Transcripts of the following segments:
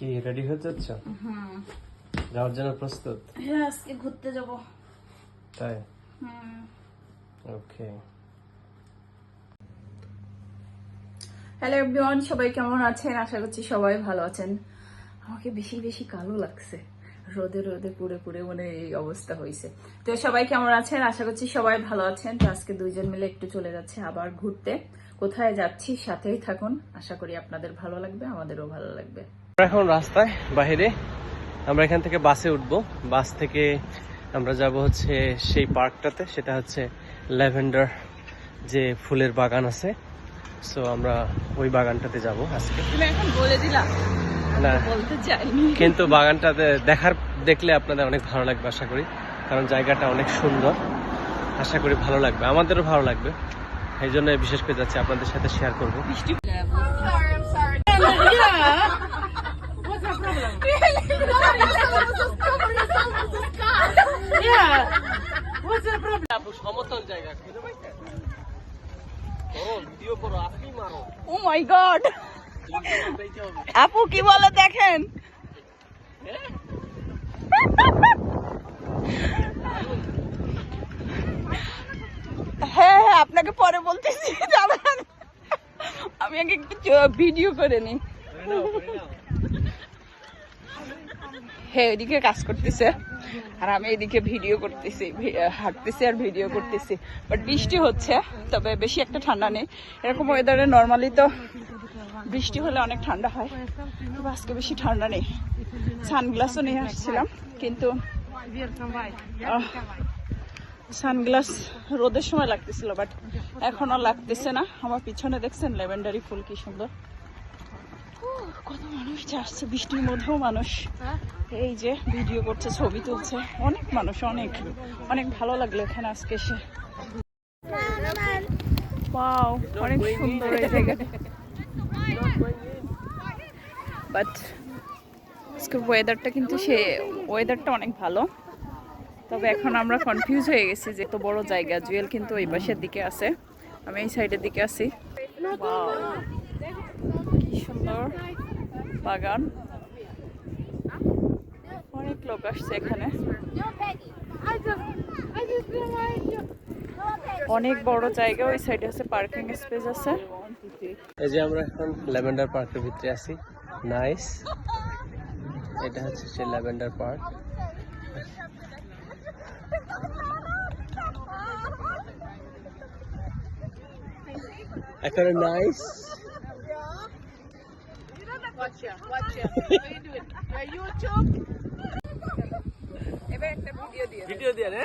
কি রেডি হয়ে যাচ্ছ হুম। যাওয়ার জন্য প্রস্তুত? হ্যাঁ আজকে ঘুরতে যাব। তাই? হুম। ওকে। হ্যালো এভরিওয়ান সবাই কেমন আছেন? আশা করছি সবাই ভালো আছেন। আমাকে বেশি বেশি কালো লাগছে। রোদে রোদে পুড়ে পুড়ে মনে হয় এই অবস্থা হয়েছে। তো সবাই কেমন আছেন? আশা করছি সবাই ভালো আছেন। তো আজকে দুইজন মিলে একটু চলে যাচ্ছে আবার ঘুরতে। কোথায় যাচ্ছি সাথেই থাকুন। আশা করি আপনাদের ভালো লাগবে আমাদেরও ভালো লাগবে। এখন রাস্তায় বাইরে। আমরা এখান থেকে বাসে উঠবো। বাস থেকে আমরা যাব হচ্ছে সেই পার্কটাতে। সেটা হচ্ছে ল্যাভেন্ডার যে ফুলের বাগান আছে। সো আমরা ওই বাগানটাতে যাব আজকে। তুমি এখন বলে দিলা। না। বলতে চাইনি। কিন্তু বাগানটাতে দেখার দেখলে আপনাদের অনেক ভালো লাগবে আশা করি। কারণ জায়গাটা অনেক সুন্দর। আশা করি ভালো লাগবে। আমাদেরও ভালো লাগবে। এই জন্য বিশেষ করে যাচ্ছি। আপনাদের সাথে শেয়ার করব। আপু কি বলে দেখেন হ্যাঁ হ্যাঁ আপনাকে পরে বলতেছি আমি আগে ভিডিও করে নিই হ্যাঁ ওইদিকে কাজ করতেছে। আর আমি এদিকে ভিডিও করতেছি হাঁটতেছি আর ভিডিও করতেছি। বাট বৃষ্টি হচ্ছে, তবে বেশি একটা ঠান্ডা নেই। এরকম ওয়েদারে নর্মালি তো বৃষ্টি হলে অনেক ঠান্ডা হয়। আজকে বেশি ঠান্ডা নেই। সানগ্লাসও নিয়ে আসছিলাম, কিন্তু সানগ্লাস রোদের সময় লাগতেছিল বাট এখন আর লাগতেছে না। আমার পিছনে দেখছেন লেভেন্ডারি ফুল কি সুন্দর। কত মানুষ যাচ্ছে বৃষ্টির মধ্যেও মানুষ। এই যে ভিডিও করছে, ছবি তুলছে। অনেক মানুষ, অনেক। অনেক ভালো লাগল এখানে আজকে এসে। ওয়াও অনেক সুন্দর এই বাট আজকে ওয়েদারটা কিন্তু সে ওয়েদারটা অনেক ভালো। তবে এখন আমরা কনফিউজ হয়ে গেছি যে এত বড় জায়গা, জুয়েল কিন্তু ওই পাশের দিকে আছে। আমি এই সাইডের দিকে আছি। সুন্দর বাগান। অনেক লোক আসছে এখানে। অনেক বড় জায়গা, ওই সাইডে আছে পার্কিং স্পেস আছে। এই যে আমরা এখন ল্যাভেন্ডার পার্কের ভিতরে আছি। নাইস এটা হচ্ছে সেই ল্যাভেন্ডার পার্ক। এখানে নাইস এবার একটা ভিডিও দিয়ে ভিডিও দিয়ে রে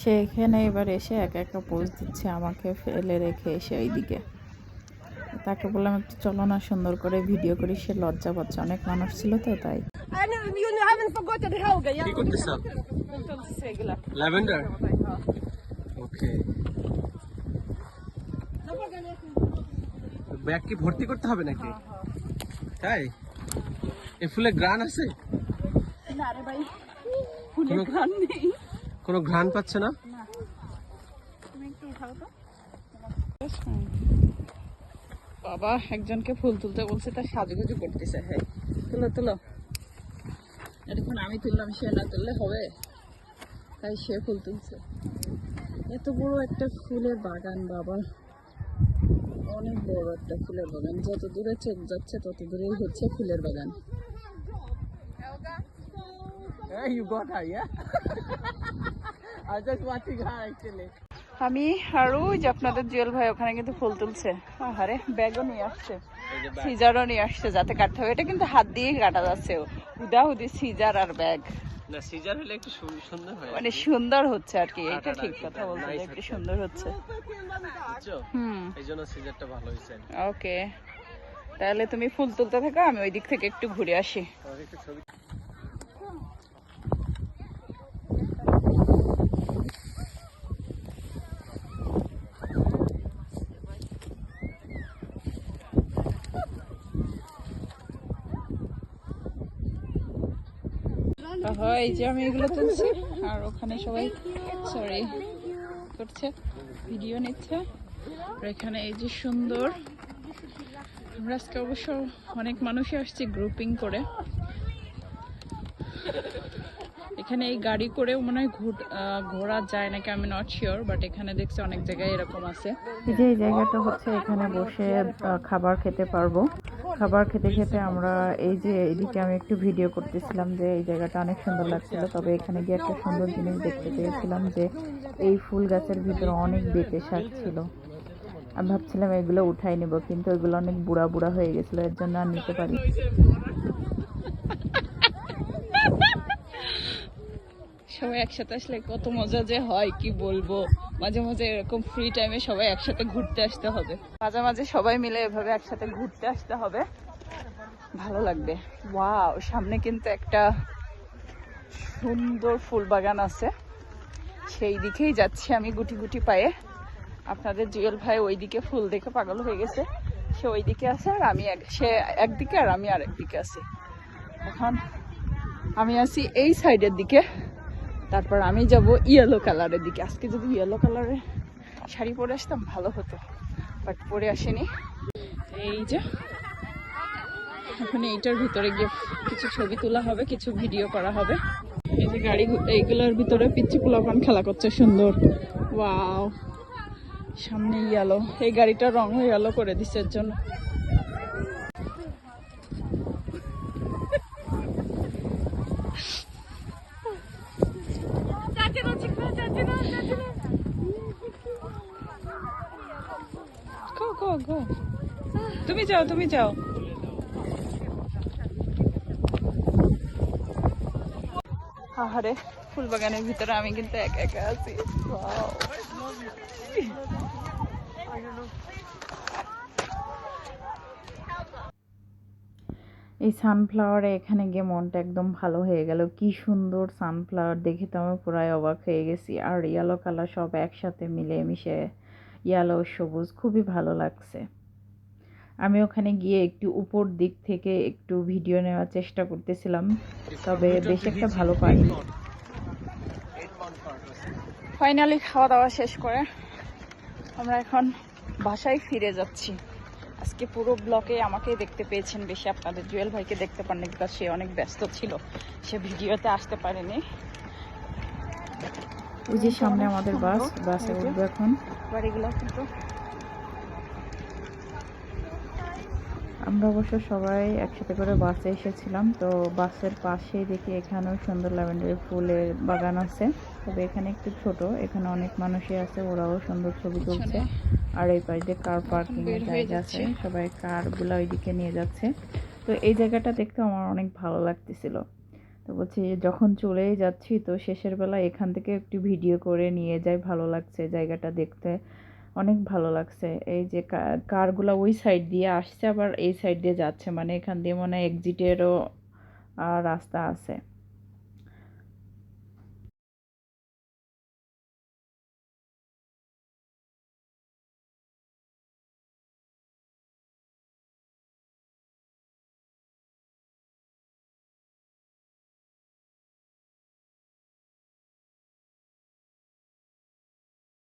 সে এখানে এবার এসে একা একা পোজ দিচ্ছে আমাকে ফেলে রেখে এসে ওইদিকে তাকে বললাম একটু চলো না সুন্দর করে ভিডিও করি। সে লজ্জা পাচ্ছে। অনেক মানুষ ছিল তো তাই। কি ল্যাভেন্ডার ওকে ব্যাগ কি ভর্তি করতে হবে নাকি? তাই? এ ফুলে গ্রান আছে? না রে ভাই ফুলের কোনো- ঘ্রাণ নেই। কোনো ঘ্রাণ পাচ্ছে না? তুমি একটু উঠাও তো। বাবা একজনকে ফুল তুলতে বলছে তার সাজুগুজু করতেছে হ্যাঁ তুলো তুলো। এতক্ষণ আমি তুললাম সে না তুললে হবে। তাই সে ফুল তুলছে। এত বড় একটা ফুলের বাগান বাবা। অনেক বড় একটা ফুলের বাগান। যত দূরে চোখ যাচ্ছে তত দূরেই হচ্ছে ফুলের বাগান। আমি আর ওই যে আপনাদের জুয়েল ভাই ওখানে কিন্তু ফুল তুলছে। আরে ব্যাগও নিয়ে আসছে। সিজারও নিয়ে আসছে যাতে কাটতে হবে। এটা কিন্তু হাত দিয়ে কাটা যাচ্ছে। উদাহুদি সিজার আর ব্যাগ। সিজার হলে একটু সুন্দর মানে সুন্দর হচ্ছে আর কি। এটা ঠিক কথা বলতে একটু সুন্দর হচ্ছে। হুম। সিজারটা ভালো হয়েছে। ওকে। তাহলে তুমি ফুল তুলতে থাকো আমি ওই দিক থেকে একটু ঘুরে আসি। তোমাকে হয় এই যে আমি এগুলো তুলছি। আর ওখানে সবাই সরি করছে ভিডিও নিচ্ছে। আর এখানে এই যে সুন্দর, আমরা আজকে অবশ্য অনেক মানুষই আসছে গ্রুপিং করে। এখানে এই গাড়ি করেও মনে হয় ঘোরা যায় নাকি আমি নট শিওর বাট এখানে দেখছি অনেক জায়গায় এরকম আছে। এই যে এই জায়গাটা হচ্ছে, এখানে বসে খাবার খেতে পারব। খাবার খেতে খেতে আমরা এই যে এদিকে আমি একটু ভিডিও করতেছিলাম যে এই জায়গাটা অনেক সুন্দর লাগছিল। তবে এখানে গিয়ে একটা সুন্দর জিনিস দেখতে পেয়েছিলাম যে এই ফুল গাছের ভিতরে অনেক বেতে শাক ছিল। আমি ভাবছিলাম এগুলো উঠাই নেব, কিন্তু এগুলো অনেক বুড়া বুড়া হয়ে গেছিল, এর জন্য আর নিতে পারি। সবাই একসাথে আসলে কত মজা যে হয়, কি বলব? মাঝে মাঝে এরকম ফ্রি টাইমে সবাই একসাথে ঘুরতে আসতে হবে। মাঝে মাঝে সবাই মিলে এভাবে একসাথে ঘুরতে আসতে হবে। ভালো লাগবে। ওয়াও সামনে কিন্তু একটা সুন্দর ফুল বাগান আছে। সেই দিকেই যাচ্ছি আমি গুটি গুটি পায়ে। আপনাদের জুয়েল ভাই ওইদিকে ফুল দেখে পাগল হয়ে গেছে। সে ওইদিকে আছে আর আমি সে একদিকে আর আমি আরেকদিকে আছি। এখন আমি আছি এই সাইডের দিকে। তারপর আমি যাব ইয়েলো কালারের দিকে। আজকে যদি ইয়েলো কালারের শাড়ি পরে আসতাম, ভালো হতো। বাট পরে আসেনি। এই যে, এখন এইটার ভিতরে গিয়ে কিছু ছবি তোলা হবে, কিছু ভিডিও করা হবে। এই যে গাড়ি এইগুলোর ভিতরে পিচ্ছি পোলাপান খেলা করছে, সুন্দর। ওয়াও সামনে ইয়েলো এই গাড়িটার রং ইয়েলো করে দিচ্ছে জন্য। গো গো গো তুমি যাও তুমি যাও। আহারে ফুল বাগানের ভিতরে আমি কিন্তু একা একা আছি। এই সানফ্লাওয়ারে এখানে গিয়ে মনটা একদম ভালো হয়ে গেল। কি সুন্দর সানফ্লাওয়ার দেখে তো আমি পুরাই অবাক হয়ে গেছি। আর ইয়েলো কালার সব একসাথে মিলে মিশে ইয়েলো সবুজ, খুবই ভালো লাগছে। আমি ওখানে গিয়ে একটু উপর দিক থেকে একটু ভিডিও নেওয়ার চেষ্টা করতেছিলাম, তবে বেশ একটা ভালো পাইনি। ফাইনালি খাওয়া দাওয়া শেষ করে আমরা এখন বাসায় ফিরে যাচ্ছি। আজকে পুরো ব্লকে আমাকে দেখতে পেয়েছেন বেশি আপনাদের জুয়েল ভাইকে দেখতে পারেনি বিকজ সে অনেক ব্যস্ত ছিল সে ভিডিওতে আসতে পারেনি। ওই যে সামনে আমাদের বাস বাসে উঠবো এখন। বাড়িগুলো কিন্তু আমরা অবশ্য সবাই একসাথে করে বাসে এসেছিলাম তো বাসের পাশেই দেখি এখানেও সুন্দর ল্যাভেন্ডার ফুলের বাগান আছে। তবে এখানে একটু ছোট এখানে অনেক মানুষই আছে ওরাও সুন্দর ছবি তুলছে। আর এই পাশে কার পার্কিং এর জায়গা আছে সবাই কারগুলা ওইদিকে নিয়ে যাচ্ছে। তো এই জায়গাটা দেখতে আমার অনেক ভালো লাগতেছিল। তো বলছি যখন চলেই যাচ্ছি তো শেষের বেলা এখান থেকে একটু ভিডিও করে নিয়ে যাই ভালো লাগছে জায়গাটা দেখতে। অনেক ভালো লাগছে। এই যে কারগুলো ওই সাইড দিয়ে আসছে, আবার এই সাইড দিয়ে যাচ্ছে। মানে এখান দিয়ে মনে হয় এক্সিটেরও রাস্তা আছে।